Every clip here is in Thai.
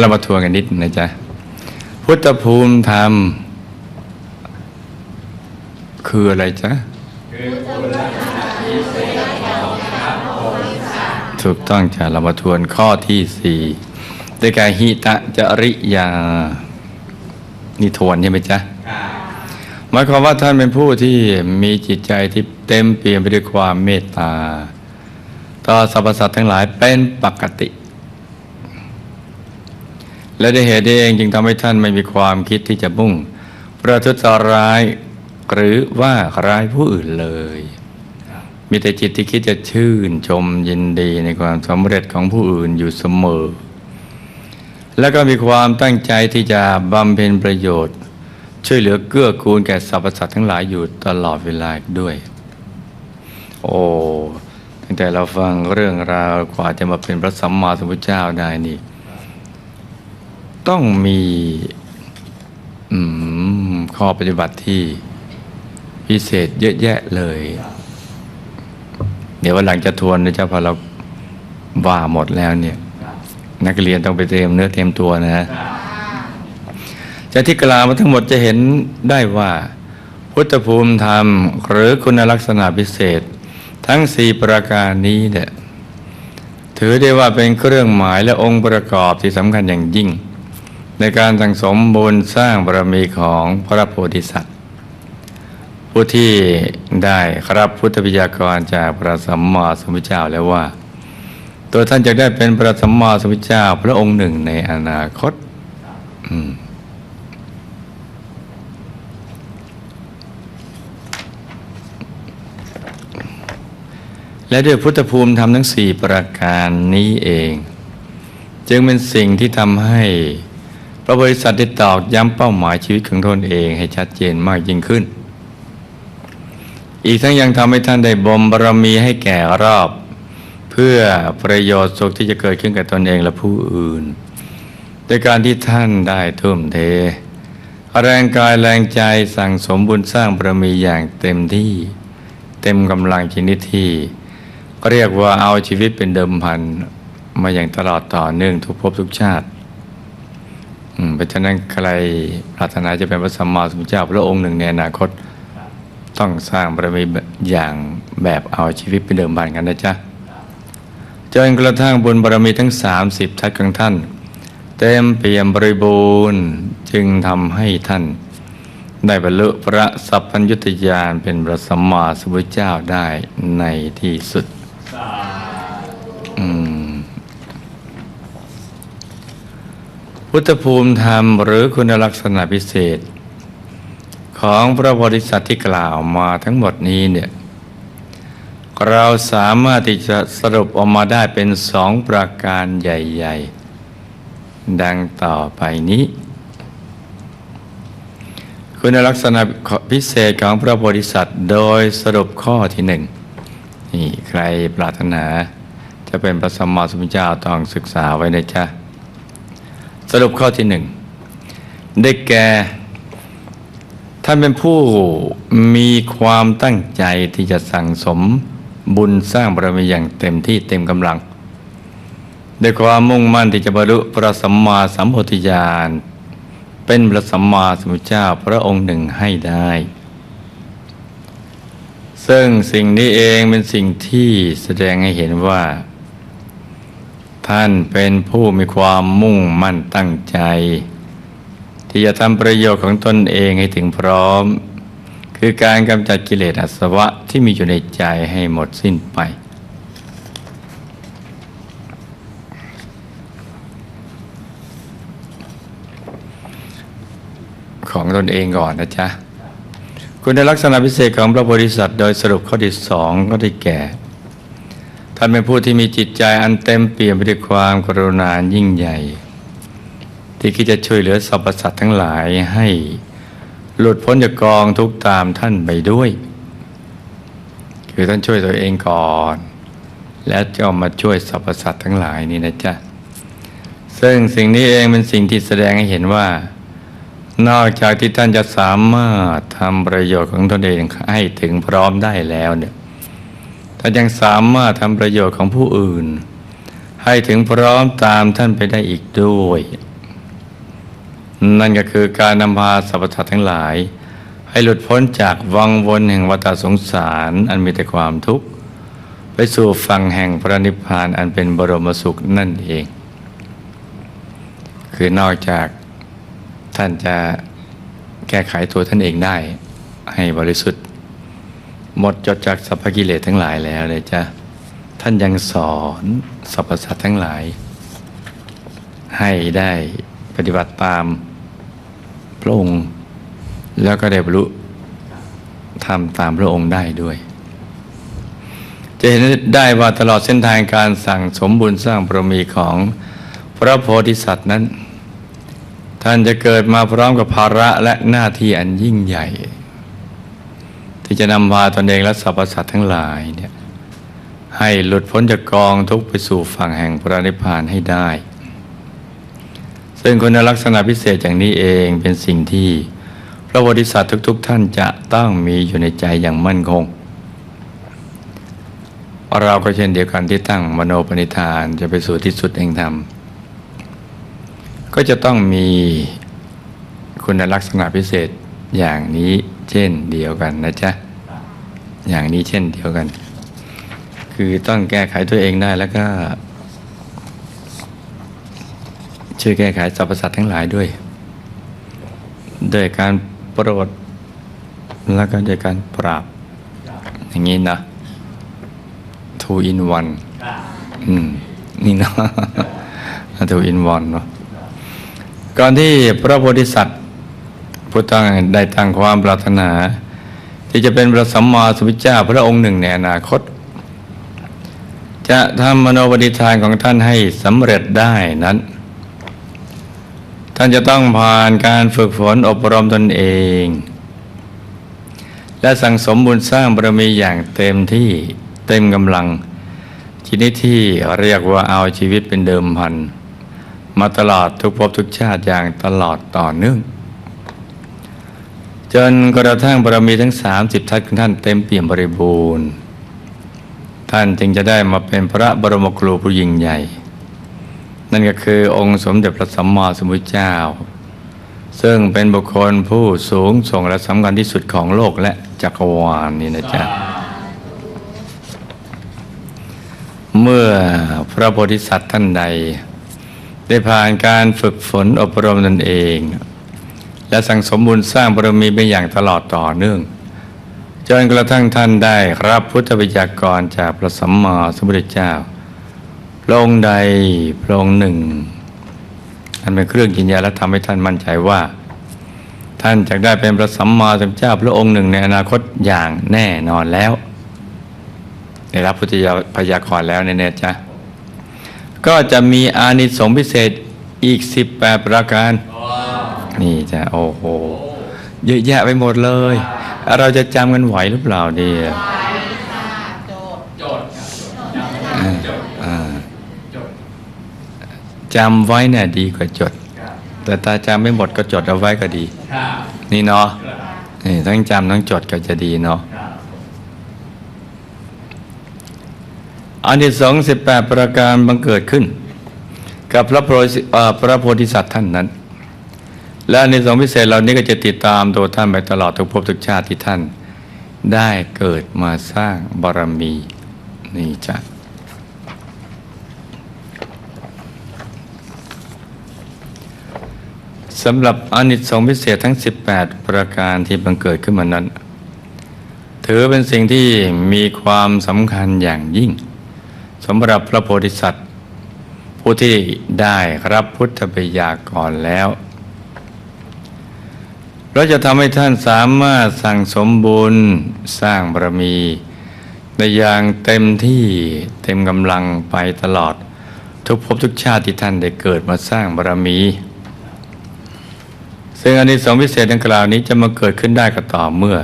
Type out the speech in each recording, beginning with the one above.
เรามาทวนกันนิดนะจ๊ะ พุทธภูมิธรรม คืออะไรจ๊ะถูกต้องจ้ะเรามาทวนข้อที่สี่ด้วยการหิตะจริยา นี่ทวนใช่ไหมจ๊ะหมายความว่าท่านเป็นผู้ที่มีจิตใจที่เต็มเปี่ยมไปด้วยความเมตตา ต่อสรรพสัตว์ทั้งหลายเป็นปกติ และด้เหตุนี้เองจึงทำให้ท่านไม่มีความคิดที่จะมุ่ง ประทุษร้าย หรือว่าร้ายผู้อื่นเลย มีแต่จิตที่คิดจะชื่นชมยินดีในความสำเร็จของผู้อื่นอยู่เสมอ แล้วก็มีความตั้งใจที่จะบำเพ็ญประโยชน์ ช่วยเหลือเกื้อกูลแก่สรรพสัตว์ทั้งหลายอยู่ตลอดเวลาด้วย โอ้ตั้งแต่เราฟังเรื่องราวกว่าจะมาเป็นพระสัมมาสัมพุทธเจ้าได้นี่ ต้องมีข้อปฏิบัติที่พิเศษเยอะแยะเลย เดี๋ยววันหลังจะทวนนะเจ๊ะพอเราว่าหมดแล้วเนี่ย นักเรียนต้องไปเตรียมเนื้อเตรียมตัวนะจากที่กล่าวมาทั้งหมดจะเห็นได้ว่า พุทธภูมิธรรม หรือคุณลักษณะพิเศษ ทั้งสี่ประการนี้เนี่ยถือได้ว่าเป็นเครื่องหมายและองค์ประกอบที่สำคัญอย่างยิ่ง ในการสั่งสมบุญสร้างบารมีของพระโพธิสัตว์ ผู้ที่ได้ครับพุทธวิยากรจากพระสัมมาสัมพุทธเจ้าแล้วว่า ตัวท่านจะได้เป็นพระสัมมาสัมพุทธเจ้าพระองค์หนึ่งในอนาคตและด้วยพุทธภูมิธรรมทั้งสี่ประการนี้เอง จึงเป็นสิ่งที่ทำให้ พระบริษัทได้ตอกย้ำเป้าหมายชีวิตของตนเองให้ชัดเจนมากยิ่งขึ้น อีกทั้งยังทำให้ท่านได้บ่มบารมีให้แก่รอบ เพื่อประโยชน์สุขที่จะเกิดขึ้นกับตนเองและผู้อื่นโดยการที่ท่านได้ทุ่มเท แรงกายแรงใจสั่งสมบุญสร้างบารมีอย่างเต็มที่เต็มกำลังชนิดที่เรียกว่าเอาชีวิตเป็นเดิมพันมาอย่างตลอดต่อเนื่องทุกภพทุกชาติ เพราะฉะนั้นใครปรารถนาจะเป็นพระสัมมาสัมพุทธเจ้าพระองค์หนึ่งในอนาคตต้องสร้างบารมีอย่างแบบเอาชีวิตเป็นเดิมพันกันนะจ๊ะจนกระทั่งบุญบารมีทั้ง 30 ทัศของท่าน เต็มเปี่ยมบริบูรณ์จึงทำให้ท่าน ได้บรรลุพระสัพพัญญุตญาณเป็นพระสัมมาสัมพุทธเจ้าได้ในที่สุด พุทธภูมิธรรมหรือคุณลักษณะพิเศษ ของพระโพธิสัตว์ที่กล่าวมาทั้งหมดนี้เนี่ยเราสามารถที่จะสรุปออกมาได้เป็นสองประการใหญ่ ๆ ดังต่อไปนี้ คุณลักษณะพิเศษของพระโพธิสัตว์โดยสรุปข้อที่หนึ่งนี่ใครปรารถนาจะเป็นพระสัมมาสัมพุทธเจ้าต้องศึกษาไว้นะจ๊ะ สรุปข้อที่หนึ่งได้แก่ท่านเป็นผู้มีความตั้งใจที่จะสั่งสมบุญสร้างบารมีอย่างเต็มที่เต็มกำลังด้วยความมุ่งมั่นที่จะบรรลุพระสัมมาสัมพุทธญาณเป็นพระสัมมาสัมพุทธเจ้าพระองค์หนึ่งให้ได้ ซึ่งสิ่งนี้เองเป็นสิ่งที่แสดงให้เห็นว่า ท่านเป็นผู้มีความมุ่งมั่นตั้งใจ ที่จะทำประโยชน์ของตนเองให้ถึงพร้อม คือการกำจัดกิเลสอาสวะที่มีอยู่ในใจให้หมดสิ้นไป ของตนเองก่อนนะจ๊ะคุณลักษณะพิเศษของพระโพธิสัตว์โดยสรุปข้อที่สองก็ได้แก่ ท่านเป็นผู้ที่มีจิตใจอันเต็มเปี่ยมไปด้วยความกรุณายิ่งใหญ่ ที่คิดจะช่วยเหลือสรรพสัตว์ทั้งหลายให้หลุดพ้นจากกองทุกตามท่านไปด้วย คือท่านช่วยตัวเองก่อน แล้วจะมาช่วยสรรพสัตว์ทั้งหลายนี่นะจ๊ะซึ่งสิ่งนี้เองเป็นสิ่งที่แสดงให้เห็นว่า นอกจากที่ท่านจะสามารถทำประโยชน์ของตนเองให้ถึงพร้อมได้แล้วเนี่ย ท่านยังสามารถทำประโยชน์ของผู้อื่น ให้ถึงพร้อมตามท่านไปได้อีกด้วย นั่นก็คือการนำพาสรรพสัตว์ทั้งหลาย ให้หลุดพ้นจากวังวนแห่งวัฏสงสารอันมีแต่ความทุกข์ ไปสู่ฝั่งแห่งพระนิพพานอันเป็นบรมสุขนั่นเอง คือนอกจากท่านจะแก้ไขตัวท่านเองได้ให้บริสุทธิ์ หมดจดจากสัพพกิเลสทั้งหลายแล้วเลยจ้ะท่านยังสอนสรรพสัตว์ทั้งหลาย ให้ได้ปฏิบัติตามพระองค์ แล้วก็ได้บรรลุทำตามพระองค์ได้ด้วย จะเห็นได้ว่าตลอดเส้นทางการสั่งสมบุญสร้างบารมีของพระโพธิสัตว์นั้น ท่านจะเกิดมาพร้อมกับภาระและหน้าที่อันยิ่งใหญ่ ที่จะนำพาตนเองและสรรพสัตว์ทั้งหลายเนี่ยให้หลุดพ้นจากกองทุกข์ไปสู่ฝั่งแห่งพระนิพพานให้ได้ ซึ่งคุณลักษณะพิเศษอย่างนี้เองเป็นสิ่งที่ พระโพธิสัตว์ทุก ๆ ท่านจะต้องมีอยู่ในใจอย่างมั่นคง เราก็เช่นเดียวกันที่ตั้งมโนปณิธานจะไปสู่ที่สุดแห่งธรรม ก็จะต้องมีคุณลักษณะพิเศษอย่างนี้ เช่นเดียวกันนะจ๊ะ อย่างนี้เช่นเดียวกัน คือต้องแก้ไขตัวเองได้แล้วก็ ช่วยแก้ไขสรรพสัตว์ทั้งหลายด้วยโดยการโปรด แล้วก็โดยการปราบ อย่างนี้นะ two in one อืม นี่นะ two in one เนาะก่อนที่พระโพธิสัตว์ ผู้ตั้งได้ตั้งความปรารถนา ที่จะเป็นพระสัมมาสัมพุทธเจ้าพระองค์หนึ่งในอนาคต จะทำมโนปฏิทานของท่านให้สำเร็จได้นั้น ท่านจะต้องผ่านการฝึกฝนอบรมตนเอง และสั่งสมบุญสร้างบารมีอย่างเต็มที่เต็มกำลังชนิดที่เรียกว่าเอาชีวิตเป็นเดิมพัน มาตลอดทุกภพทุกชาติอย่างตลอดต่อเนื่อง จนกระทั่งบารมีทั้ง 30 ทัศของท่านเต็มเปี่ยมบริบูรณ์ ท่านจึงจะได้มาเป็นพระบรมครูผู้ยิ่งใหญ่ นั่นก็คือองค์สมเด็จพระสัมมาสัมพุทธเจ้า ซึ่งเป็นบุคคลผู้สูงส่งและสำคัญที่สุดของโลกและจักรวาลนี่นะจ๊ะ เมื่อพระโพธิสัตว์ท่านใด ได้ผ่านการฝึกฝนอบรมตนเอง และสั่งสมบุญสร้างบารมีไปอย่างตลอดต่อเนื่องจนกระทั่งท่านได้รับพุทธวิจากรจากพระสัมมาสัมพุทธเจ้าพระองค์ใดพระองค์หนึ่ง อันเป็นเครื่องยืนยันและทำให้ท่านมั่นใจว่า ท่านจะได้เป็นพระสัมมาสัมพุทธเจ้า พระองค์หนึ่งในอนาคตอย่างแน่นอนแล้วได้รับพุทธพยากรแล้วแน่ๆจ้ะก็จะมีอานิสงส์พิเศษอีก 18 ประการ นี่จ้ะโอ้โหเยอะแยะไปหมดเลย เราจะจำกันไหวหรือเปล่าดียจทย์ครับโจำไว้เนี่ยดีกว่าจด แต่ถ้าจำไม่หมดก็จดเอาไว้ก็ดี นี่เนาะนี่ทั้งจำทั้งจดก็จะดีเนาะอันที่สองสิบแปดประการบังเกิดขึ้น กับพระโพธิสัตว์ท่านนั้น และอันสองพิเศษเหล่านี้ก็จะติดตามตัวท่านไปตลอดทุกภพทุกชาติที่ท่าน ได้เกิดมาสร้างบารมีนี่จ้ะสำหรับอนิสงส์พิเศษทั้ง 18 ประการที่บังเกิดขึ้นมานั้น ถือเป็นสิ่งที่มีความสำคัญอย่างยิ่งสำหรับพระโพธิสัตว์ ผู้ที่ได้รับพุทธบัญญากรแล้ว เราจะทำให้ท่านสามารถสั่งสมบุญสร้างบารมี ในอย่างเต็มที่เต็มกำลังไปตลอด ทุกภพทุกชาติที่ท่านได้เกิดมาสร้างบารมี ซึ่งอันนี้สองพิเศษดังกล่าวนี้จะมาเกิดขึ้นได้ก็ต่อเมื่อ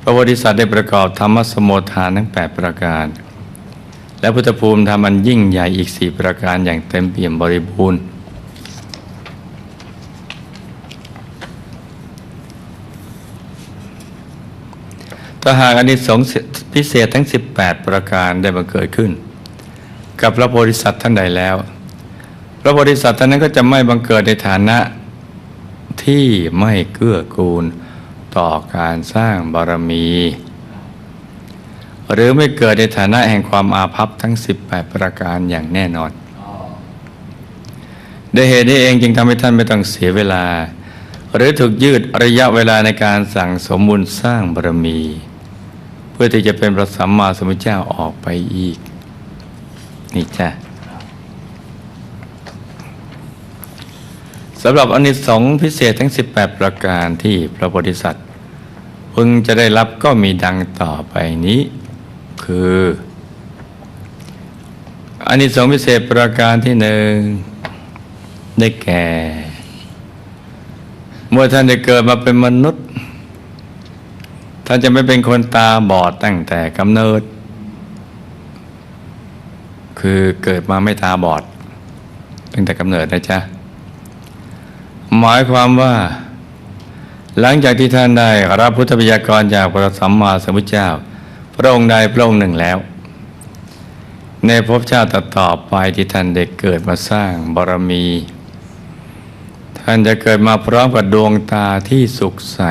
พระโพธิสัตว์ได้ประกอบธรรมสมโมทานทั้ง 8 ประการ และพุทธภูมิธรรมอันยิ่งใหญ่อีก4ประการอย่างเต็มเปี่ยมบริบูรณ์ ถ้าหากอันนี้สงส์พิเศษทั้ง 18 ประการได้บังเกิดขึ้น กับพระโพธิสัตว์ท่านใดแล้ว พระโพธิสัตว์ท่านนั้นก็จะไม่บังเกิดในฐานะที่ไม่เกื้อกูลต่อการสร้างบารมี หรือไม่เกิดในฐานะแห่งความอาภัพทั้ง 18 ประการอย่างแน่นอนด้วยเหตุนี้เองจึงทำให้ท่านไม่ต้องเสียเวลา หรือถูกยืดระยะเวลาในการสั่งสมบุญสร้างบารมี พื่อที่จะเป็นพระสัมมาสัมพุทธเจ้าออกไปอีก นี่จ้ะสำหรับอนิสงส์พิเศษทั้ง 18 ประการที่พระโพธิสัตว์พึงจะได้รับก็มีดังต่อไปนี้ คืออานิสงส์พิเศษประการที่หนึ่งได้แก่ เมื่อท่านได้เกิดมาเป็นมนุษย์ ท่านจะไม่เป็นคนตาบอดตั้งแต่กำเนิด คือเกิดมาไม่ตาบอด ตั้งแต่กำเนิดนะจ๊ะ หมายความว่า หลังจากที่ท่านได้รับพุทธบัญญัติกรจากพระสัมมาสัมพุทธเจ้า พระองค์ใดพระองค์หนึ่งแล้ว ในภพชาติต่อไปที่ท่านได้เกิดมาสร้างบารมี ท่านจะเกิดมาพร้อมกับดวงตาที่สุขใส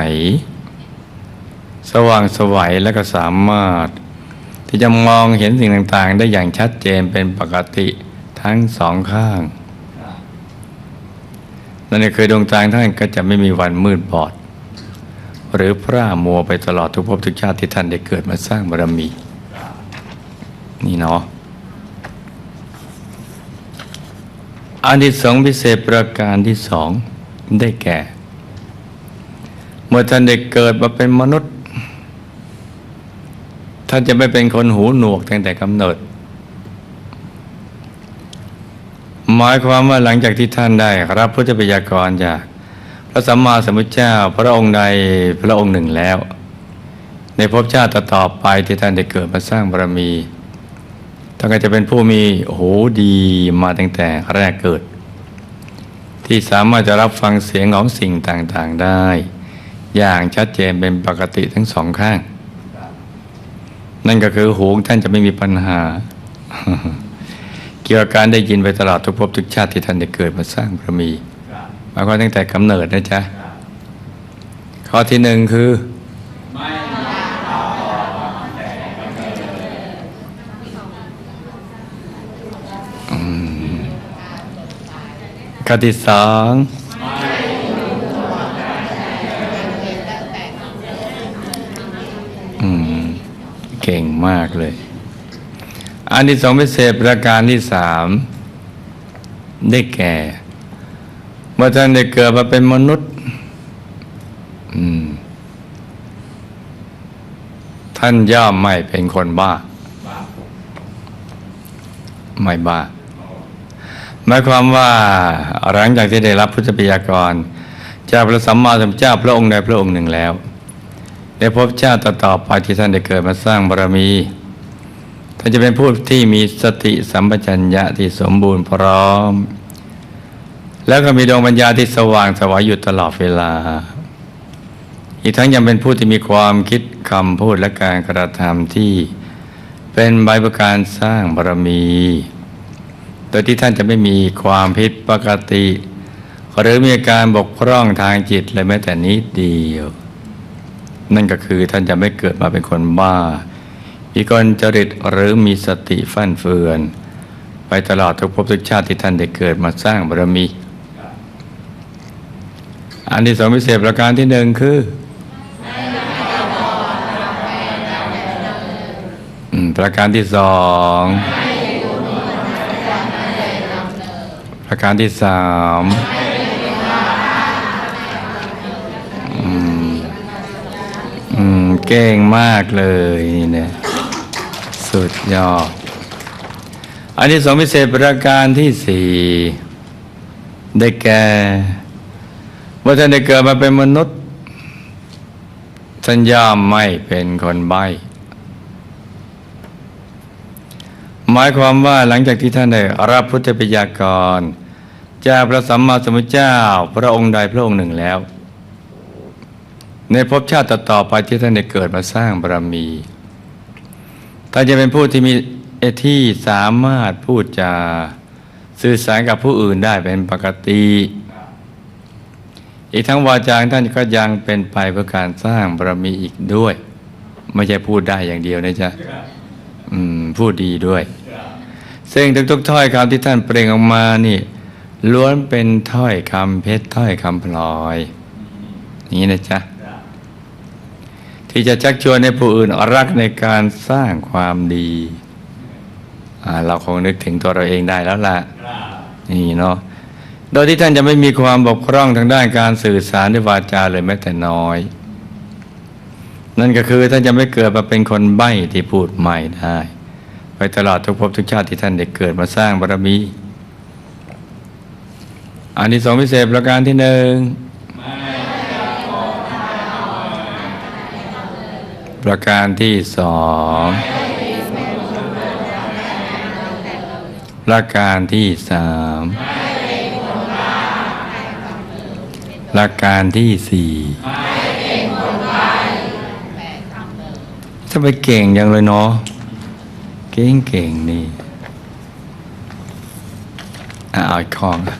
สว่างไสวัยและก็สามารถ ที่จะมองเห็นสิ่งต่างๆ ได้อย่างชัดเจนเป็นปกติทั้งสองข้าง นั่นคือดวงตาท่านก็จะไม่มีวันมืดบอด หรือพร่ามัวไปตลอดทุกภพทุกชาติที่ท่านได้เกิดมาสร้างบารมี นี่เนาะอานิสงส์พิเศษประการที่สองได้แก่ เมื่อท่านได้เกิดมาเป็นมนุษย์ ท่านจะไม่เป็นคนหูหนวกตั้งแต่กำเนิด หมายความว่าหลังจากที่ท่านได้รับพุทธปยากรจากพระสัมมาสัมพุทธเจ้าพระองค์ใดพระองค์หนึ่งแล้ว ในภพชาติต่อไปที่ท่านได้เกิดมาสร้างบารมีท่านก็จะเป็นผู้มีหูดีมาตั้งแต่แรกเกิด ที่สามารถจะรับฟังเสียงของสิ่งต่างๆได้ อย่างชัดเจนเป็นปกติทั้งสองข้าง นั่นก็คือหูของท่านจะไม่มีปัญหา เกี่ยวกับการได้ยินไปตลอดทุกภพทุกชาติที่ท่านได้เกิดมาสร้างบารมีมายความตั้งแต่กำเนิดนะจ๊ะ ข้อที่หนึ่งคือ ข้อที่สองอืม เก่ง มากเลยอันที่สองพิเศษประการที่สามได้แก่เมื่อท่านได้เกิดมาเป็นมนุษย์ท่านย่อมไม่เป็นคนบ้า ไม่บ้าหมายความว่าหลังจากที่ได้รับพุทธปิยากรจากพระสัมมาสัมพุทธเจ้าพระองค์ใดพระองค์หนึ่งแล้ว ได้พบชาติต่อไปที่ท่านได้เกิดมาสร้างบารมี ท่านจะเป็นผู้ที่มีสติสัมปชัญญะที่สมบูรณ์พร้อม แล้วก็มีดวงปัญญาที่สว่างสวายอยู่ตลอดเวลา อีกทั้งยังเป็นผู้ที่มีความคิดคำพูดและการกระทำที่เป็นใบประการสร้างบารมี โดยที่ท่านจะไม่มีความผิดปกติ หรือมีอาการบกพร่องทางจิตเลยแม้แต่นิดเดียว นั่นก็คือท่านจะไม่เกิดมาเป็นคนบ้าวิกลจริตหรือมีสติฟั่นเฟือน ไปตลอดทุกภพทุกชาติที่ท่านได้เกิดมาสร้างบารมี อันที่สองพิเศษประการที่หนึ่งคือประการที่สองประการที่สามอืม อืม เก่งมากเลยนี่เนี่ยสุดยอด อันที่สองพิเศษประการที่สี่ได้แก่เมื่อท่านได้เกิดมาเป็นมนุษย์ท่านย่อมไม่เป็นคนใบ้หมายความว่าหลังจากที่ท่านได้รับพุทธปยากรจากพระสัมมาสัมพุทธเจ้าพระองค์ใดพระองค์หนึ่งแล้ว ในภพชาติต่อไปที่ท่านได้เกิดมาสร้างบารมีท่านจะเป็นผู้ที่มีเอที่สามารถพูดจาสื่อสารกับผู้อื่นได้เป็นปกติ อีกทั้งวาจางท่านก็ยังเป็นไปเพื่อการสร้างบารมีอีกด้วย ไม่ใช่พูดได้อย่างเดียวนะจ๊ะพูดดีด้วย ซึ่งทุกๆถ้อยคำที่ท่านเปล่งออกมานี่ ล้วนเป็นถ้อยคำเพชรถ้อยคำพลอย อย่างนี้นะจ๊ะ ที่จะชักชวนให้ผู้อื่นรักในการสร้างความดีอ่าเราคงนึกถึงตัวเราเองได้แล้วล่ะนี่เนาะโดยที่ท่านจะไม่มีความบกพร่องทางด้านการสื่อสารด้วยวาจาเลยแม้แต่น้อย นั่นก็คือท่านจะไม่เกิดมาเป็นคนใบ้ที่พูดใหม่ได้ ไปตลอดทุกภพทุกชาติที่ท่านได้เกิดมาสร้างบารมีอันที่สองพิเศษประการที่หนึ่ง ประการที่สองประการที่สามประการที่สี่จะไปเก่งยังเลยเนาะเก่งเก่งๆนี่อะเอาอีกข้อนะ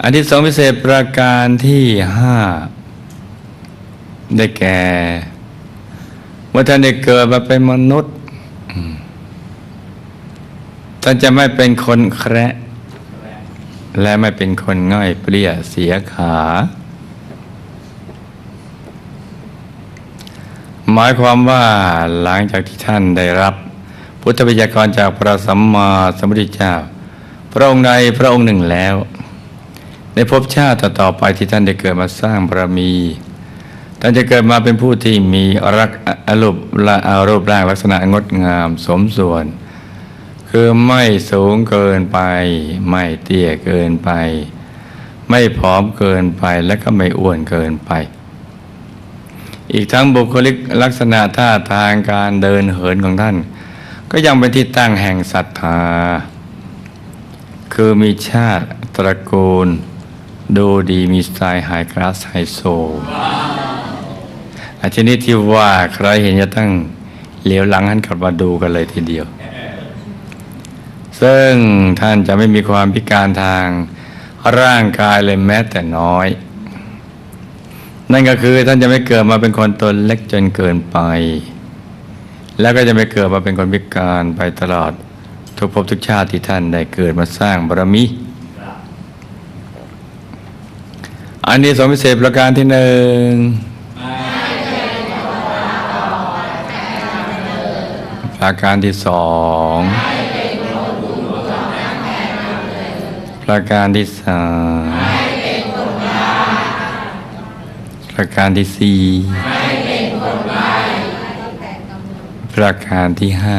อันที่สองพิเศษประการที่ห้าได้แก่ เมื่อท่านได้เกิดมาเป็นมนุษย์ท่านจะไม่เป็นคนแคระและไม่เป็นคนง่อยเปรี้ยเสียขา หมายความว่าหลังจากที่ท่านได้รับ พุทธวิทยากรจากพระสัมมาสัมพุทธเจ้า พระองค์ใดพระองค์หนึ่งแล้ว ในภพชาติต่อไปที่ท่านได้เกิดมาสร้างบารมี ท่านจะเกิดมาเป็นผู้ที่มีรักอรูปละอารูปร่างลักษณะงดงามสมส่วน คือไม่สูงเกินไป ไม่เตี้ยเกินไป ไม่ผอมเกินไปและก็ไม่อ้วนเกินไป อีกทั้งบุคลิกลักษณะท่าทางการเดินเหินของท่าน ก็ยังเป็นที่ตั้งแห่งศรัทธา คือมีชาติตระกูล ดูดีมีสไตล์ไฮคลาสไฮโซ อาชนิดที่ว่าใครเห็นจะตั้งเหลียวหลังหันกลับมาดูกันเลยทีเดียว ซึ่งท่านจะไม่มีความพิการทางร่างกายเลยแม้แต่น้อย นั่นก็คือท่านจะไม่เกิดมาเป็นคนตนเล็กจนเกินไป แล้วก็จะไม่เกิดมาเป็นคนพิการไปตลอด ทุกภพทุกชาติที่ท่านได้เกิดมาสร้างบารมีอันนี้สมพิเศษประการที่หนึ่ง ประการที่สองประการที่สามประการที่สี่ประการที่ห้า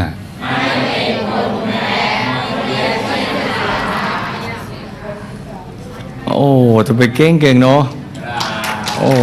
โอ้จะไปเก่งๆเนาะโอ้